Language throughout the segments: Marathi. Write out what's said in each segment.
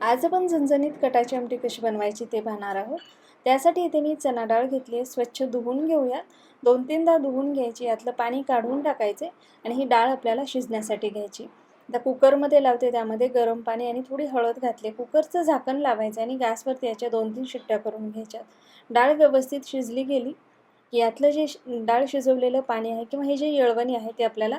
आज आपण झणझणीत कटाची आमटी कशी बनवायची ते पाहणार आहोत. त्यासाठी इथे मी चणा डाळ घेतली आहे. स्वच्छ धुवून घेऊयात दोन तीनदा धुवून घ्यायची. यातलं पाणी काढून टाकायचे आणि ही डाळ आपल्याला शिजण्यासाठी घ्यायची. आता कुकरमध्ये लावते त्यामध्ये गरम पाणी आणि थोडी हळद घातली. कुकरचं झाकण लावायचं आणि गॅसवरती याच्या दोन तीन शिट्ट्या करून घ्यायच्या. डाळ व्यवस्थित शिजली गेली. यातलं जे डाळ शिजवलेलं पाणी आहे किंवा हे जे येळवणी आहे ते आपल्याला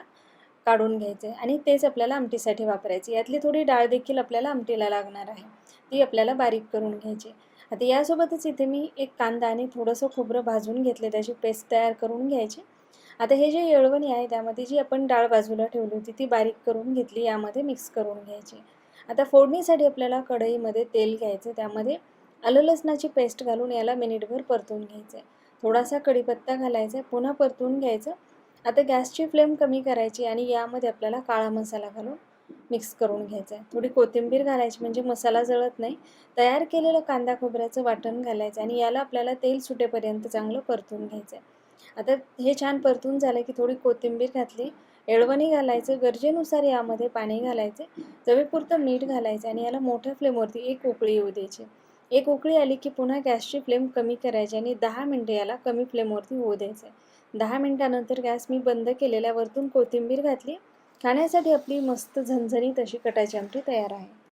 काढून घ्यायचे आणि तेच आपल्याला आमटीसाठी वापरायचे. यातली थोडी डाळ देखील आपल्याला आमटीला लागणार आहे. ती आपल्याला बारीक करून घ्यायची. आता यासोबतच इथे मी एक कांदा आणि थोडंसं खोबरं भाजून घेतले. त्याची पेस्ट तयार करून घ्यायची. आता हे जे येळवणी आहे त्यामध्ये जी आपण डाळ बाजूला ठेवली होती ती बारीक करून घेतली. यामध्ये मिक्स करून घ्यायची. आता फोडणीसाठी आपल्याला कढईमध्ये तेल घ्यायचं. त्यामध्ये आलं लसणाची पेस्ट घालून याला मिनिटभर परतून घ्यायचं. आहे थोडासा कढीपत्ता घालायचा. आहे पुन्हा परतून घ्यायचं. आता गॅसची फ्लेम कमी करायची आणि यामध्ये आपल्याला काळा मसाला घालून मिक्स करून घ्यायचा आहे. थोडी कोथिंबीर घालायची म्हणजे मसाला जळत नाही. तयार केलेलं कांदा खोबऱ्याचं वाटण घालायचं आणि याला आपल्याला तेल सुटेपर्यंत चांगलं परतून घ्यायचं आहे. आता हे छान परतून झालं की थोडी कोथिंबीर घातली एळवणी घालायचं गरजेनुसार यामध्ये पाणी घालायचे चवीपुरतं मीठ घालायचं आणि याला मोठ्या फ्लेमवरती एक उकळी येऊ द्यायची. एक उकळी आली की पुन्हा गॅसची फ्लेम कमी करायची आणि दहा मिनटं याला कमी फ्लेमवरती होऊ द्यायचं आहे. दहा मिनटानंतर गॅस मी बंद केलेल्या वरतून कोथिंबीर घातली. खाण्यासाठी आपली मस्त झणझणीत अशी कटाची आमटी तयार आहे.